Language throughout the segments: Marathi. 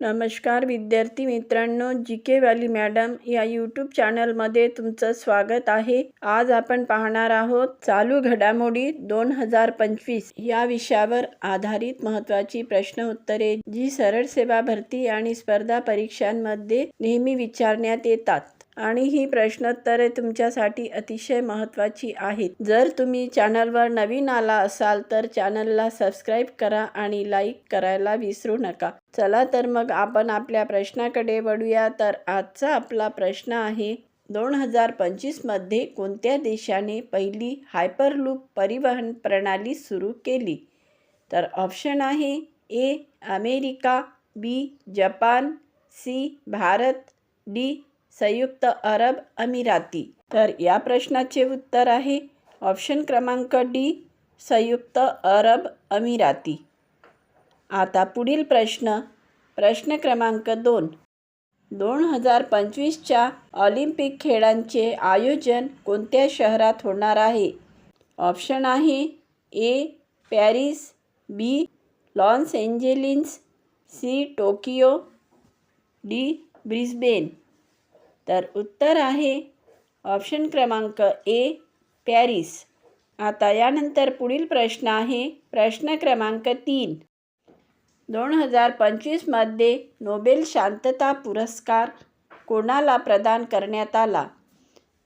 नमस्कार विद्यार्थी मित्रांनो जी के व्हॅली मॅडम या यूट्यूब चॅनलमध्ये तुमचं स्वागत आहे. आज आपण पाहणार आहोत चालू घडामोडी दोन हजार पंचवीस. या विषयावर आधारित महत्त्वाची प्रश्न उत्तरे जी सरळ सेवा भरती आणि स्पर्धा परीक्षांमध्ये नेहमी विचारण्यात येतात. आणि ही प्रश्नोत्तरे तुमच्यासाठी अतिशय महत्त्वाची आहेत. जर तुम्ही चॅनलवर नवीन आला असाल तर चॅनलला सबस्क्राईब करा आणि लाईक करायला विसरू नका. चला तर मग आपण आपल्या प्रश्नाकडे वळूया. तर आजचा आपला प्रश्न आहे दोन हजार पंचवीसमध्ये कोणत्या देशाने पहिली हायपरलूप परिवहन प्रणाली सुरू केली? तर ऑप्शन आहे A America B Japan C Bharat D संयुक्त अरब अमिराती. तर या प्रश्नाचे उत्तर आहे ऑप्शन क्रमांक डी संयुक्त अरब अमिराती. आता पुढील प्रश्न प्रश्न क्रमांक दोन. दोन हजार पंचवीसच्या ऑलिम्पिक खेळांचे आयोजन कोणत्या शहरात होणार आहे? ऑप्शन आहे A Paris B Los Angeles C Tokyo D Brisbane. तर उत्तर आहे ऑप्शन क्रमांक ए पॅरिस. आता यानंतर पुढील प्रश्न आहे प्रश्न क्रमांक तीन. दोन हजार पंचवीसमध्ये नोबेल शांतता पुरस्कार कोणाला प्रदान करण्यात आला?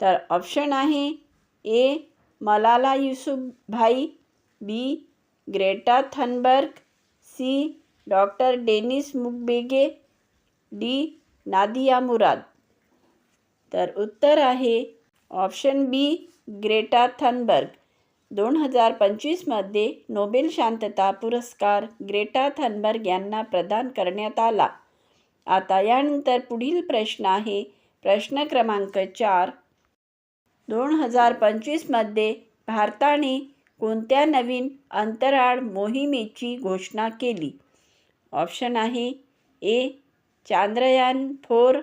तर ऑप्शन आहे A Malala Yousafzai B Greta Thunberg C doctor Denis Mukwege D Nadia Murad. तर उत्तर आहे ऑप्शन बी ग्रेटा थनबर्ग. दोन हजार पंचवीसमध्ये नोबेल शांतता पुरस्कार ग्रेटा थनबर्ग यांना प्रदान करण्यात आला. आता यानंतर पुढील प्रश्न आहे प्रश्न क्रमांक चार. दोन हजार पंचवीसमध्ये भारताने कोणत्या नवीन अंतराळ मोहिमेची घोषणा केली? ऑप्शन आहे A Chandrayaan four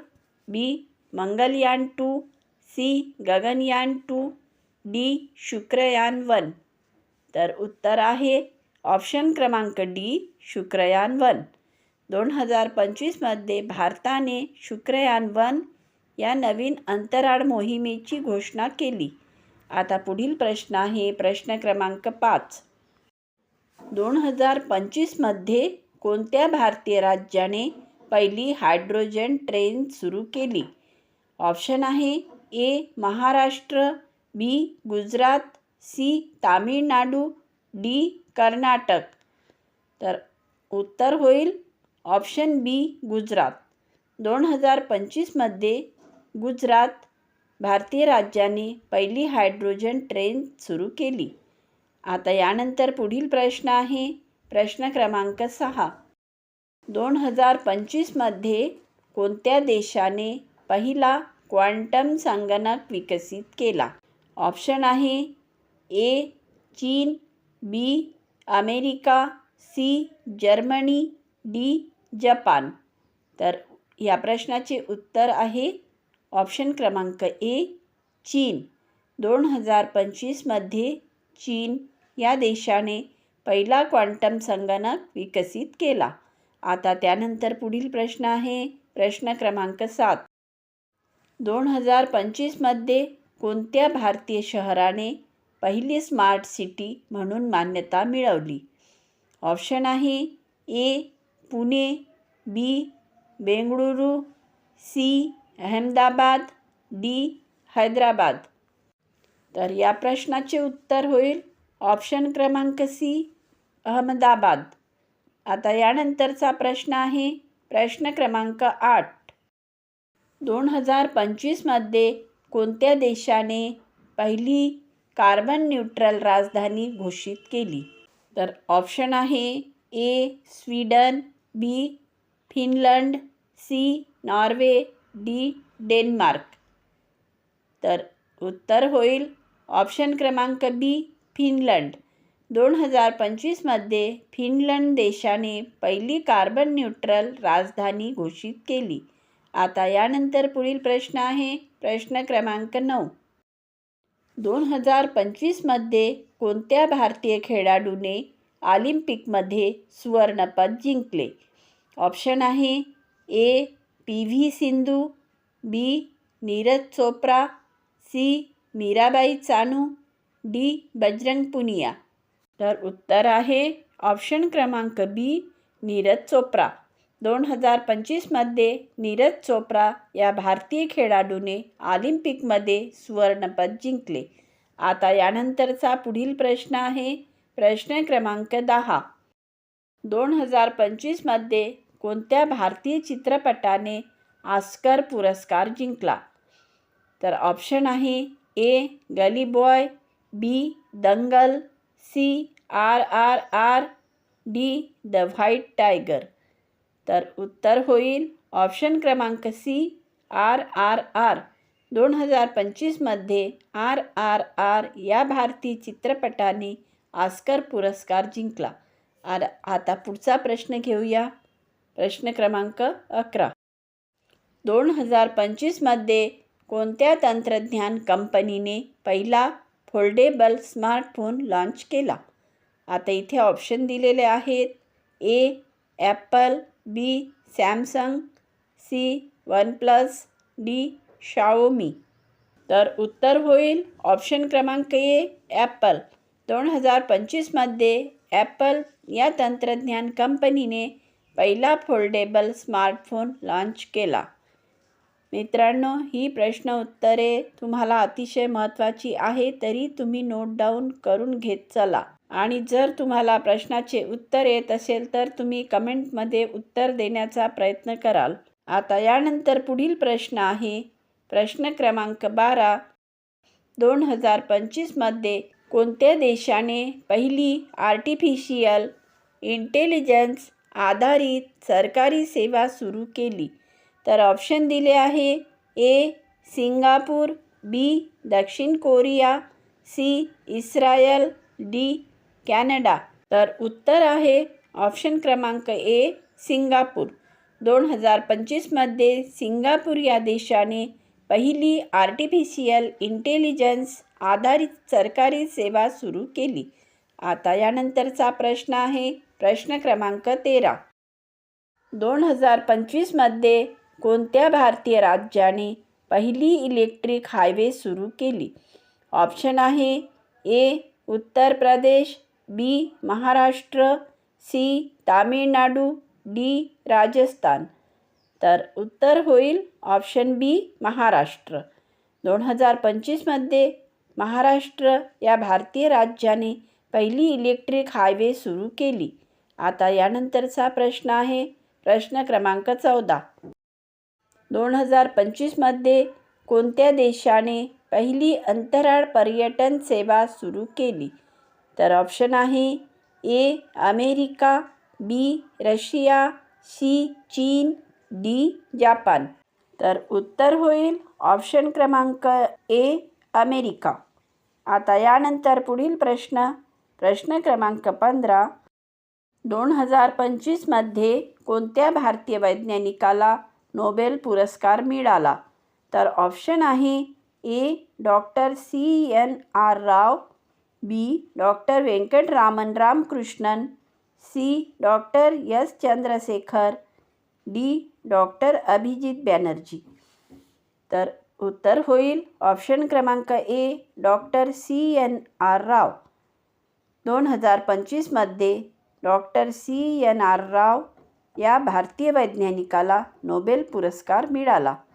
B Mangalyaan two C Gaganyaan two D Shukrayaan one. तर उत्तर आहे ऑप्शन क्रमांक डी शुक्रयान वन. दोन हजार पंचवीसमध्ये भारताने शुक्रयान वन या नवीन अंतराळ मोहिमेची घोषणा केली. आता पुढील प्रश्न आहे प्रश्न क्रमांक पाच. दोन हजार पंचवीसमध्ये कोणत्या भारतीय राज्याने पहिली हायड्रोजन ट्रेन सुरू केली? ऑप्शन आहे A Maharashtra B Gujarat C Tamil Nadu D Karnataka. तर उत्तर होईल ऑप्शन बी गुजरात. दोन हजार पंचवीसमध्ये गुजरात भारतीय राज्याने पहिली हायड्रोजन ट्रेन सुरू केली. आता यानंतर पुढील प्रश्न आहे प्रश्न क्रमांक सहा. दोन हजार पंचवीसमध्ये कोणत्या देशाने पहिला क्वांटम संगणक विकसित केला. ऑप्शन आहे ए चीन B America C Germany D Japan. तर या प्रश्नाचे उत्तर आहे ऑप्शन क्रमांक ए चीन. दोन हजार पंचवीसमध्ये चीन या देशाने पहिला क्वांटम संगणक विकसित केला. आता त्यानंतर पुढील प्रश्न आहे प्रश्न क्रमांक सात. दोन हजार पंचवीसमध्ये कोणत्या भारतीय शहराने पहिली स्मार्ट सिटी म्हणून मान्यता मिळवली? ऑप्शन आहे A Pune B Bengaluru C Ahmedabad D Hyderabad. तर या प्रश्नाचे उत्तर होईल ऑप्शन क्रमांक सी अहमदाबाद. आता यानंतरचा प्रश्न आहे प्रश्न क्रमांक आठ. दोन हजार पंचवीसमध्ये कोणत्या देशाने पहिली कार्बन न्यूट्रल राजधानी घोषित केली? तर ऑप्शन आहे A Sweden B Finland C Norway D Denmark तर उत्तर होईल ऑप्शन क्रमांक बी फिनलंड दोन हजार पंचवीसमध्ये फिनलंड देशाने पहिली कार्बन न्यूट्रल राजधानी घोषित केली. आता यानंतर पुढील प्रश्न आहे. प्रश्न क्रमांक नऊ. दोन हजार पंचवीसमध्ये कोणत्या भारतीय खेळाडूने ऑलिम्पिकमध्ये सुवर्णपद जिंकले? ऑप्शन आहे A. P. V. Sindhu B. Neeraj Chopra C. Mirabai Chanu D. Bajrang Punia. तर उत्तर आहे ऑप्शन क्रमांक बी. नीरज चोप्रा. दोन हजार पंचवीसमध्ये नीरज चोप्रा या भारतीय खेळाडूने ऑलिम्पिकमध्ये सुवर्णपद जिंकले. आता यानंतरचा पुढील प्रश्न आहे प्रश्न क्रमांक दहा. दोन हजार पंचवीसमध्ये कोणत्या भारतीय चित्रपटाने ऑस्कर पुरस्कार जिंकला? तर ऑप्शन आहे ए Gully boy B Dangal C R R R D the white tiger. तर उत्तर होईल ऑप्शन क्रमांक सी आर आर आर. दोन हजार पंचवीसमध्ये आर आर आर या भारतीय चित्रपटाने ऑस्कर पुरस्कार जिंकला. आर आता पुढचा प्रश्न घेऊया. प्रश्न क्रमांक अकरा. दोन हजार पंचवीसमध्ये कोणत्या तंत्रज्ञान कंपनीने पहिला फोल्डेबल स्मार्टफोन लॉन्च केला? आता इथे ऑप्शन दिलेले आहेत. A Apple B Samsung C OnePlus D Xiaomi. तर उत्तर होईल ऑप्शन क्रमांक ए ॲपल. दोन हजार पंचवीसमध्ये ॲपल या तंत्रज्ञान कंपनीने पहिला फोल्डेबल स्मार्टफोन लॉन्च केला. मित्रांनो ही प्रश्न उत्तरे तुम्हाला अतिशय महत्त्वाची आहे तरी तुम्ही नोट डाऊन करून घेत चला. आणि जर तुम्हाला प्रश्नाचे उत्तर येत असेल तर तुम्ही कमेंटमध्ये उत्तर देण्याचा प्रयत्न कराल. आता यानंतर पुढील प्रश्न आहे. प्रश्न क्रमांक बारा. दोन हजार पंचवीसमध्ये कोणत्या देशाने पहिली आर्टिफिशियल इंटेलिजन्स आधारित सरकारी सेवा सुरू केली? तर ऑप्शन दिले आहे ए सिंगापूर बी दक्षिण Korea C Israel D Canada. तर उत्तर आहे ऑप्शन क्रमांक ए सिंगापूर. दोन हजार पंचवीसमध्ये सिंगापूर या देशाने पहिली आर्टिफिशियल इंटेलिजन्स आधारित सरकारी सेवा सुरू केली. आता यानंतरचा प्रश्न आहे प्रश्न क्रमांक तेरा. दोन हजार पंचवीसमध्ये कोणत्या भारतीय राज्याने पहिली इलेक्ट्रिक हायवे सुरू केली? ऑप्शन आहे A Uttar Pradesh B Maharashtra C Tamil Nadu D Rajasthan. तर उत्तर होईल ऑप्शन बी महाराष्ट्र. दोन हजार पंचवीसमध्ये महाराष्ट्र या भारतीय राज्याने पहिली इलेक्ट्रिक हायवे सुरू केली. आता यानंतरचा प्रश्न आहे. प्रश्न क्रमांक चौदा. दोन हजार पंचवीसमध्ये कोणत्या देशाने पहिली अंतराळ पर्यटन सेवा सुरू केली? तर ऑप्शन आहे A America B Russia C चीन डी जापान. तर उत्तर होईल ऑप्शन क्रमांक ए अमेरिका. आता यानंतर पुढील प्रश्न. प्रश्न क्रमांक पंधरा. दोन हजार पंचवीसमध्ये कोणत्या भारतीय वैज्ञानिकाला नोबेल पुरस्कार मिळाला? तर ऑप्शन आहे A doctor C N R Rao B doctor Venkatraman Ramakrishnan C doctor S Chandrasekhar D doctor Abhijit Banerjee. तर उत्तर होईल. ऑप्शन क्रमांक A doctor C N R Rao. दोन हजार पंचवीसमध्ये doctor C N R Rao या भारतीय वैज्ञानिकाला नोबेल पुरस्कार मिळाला.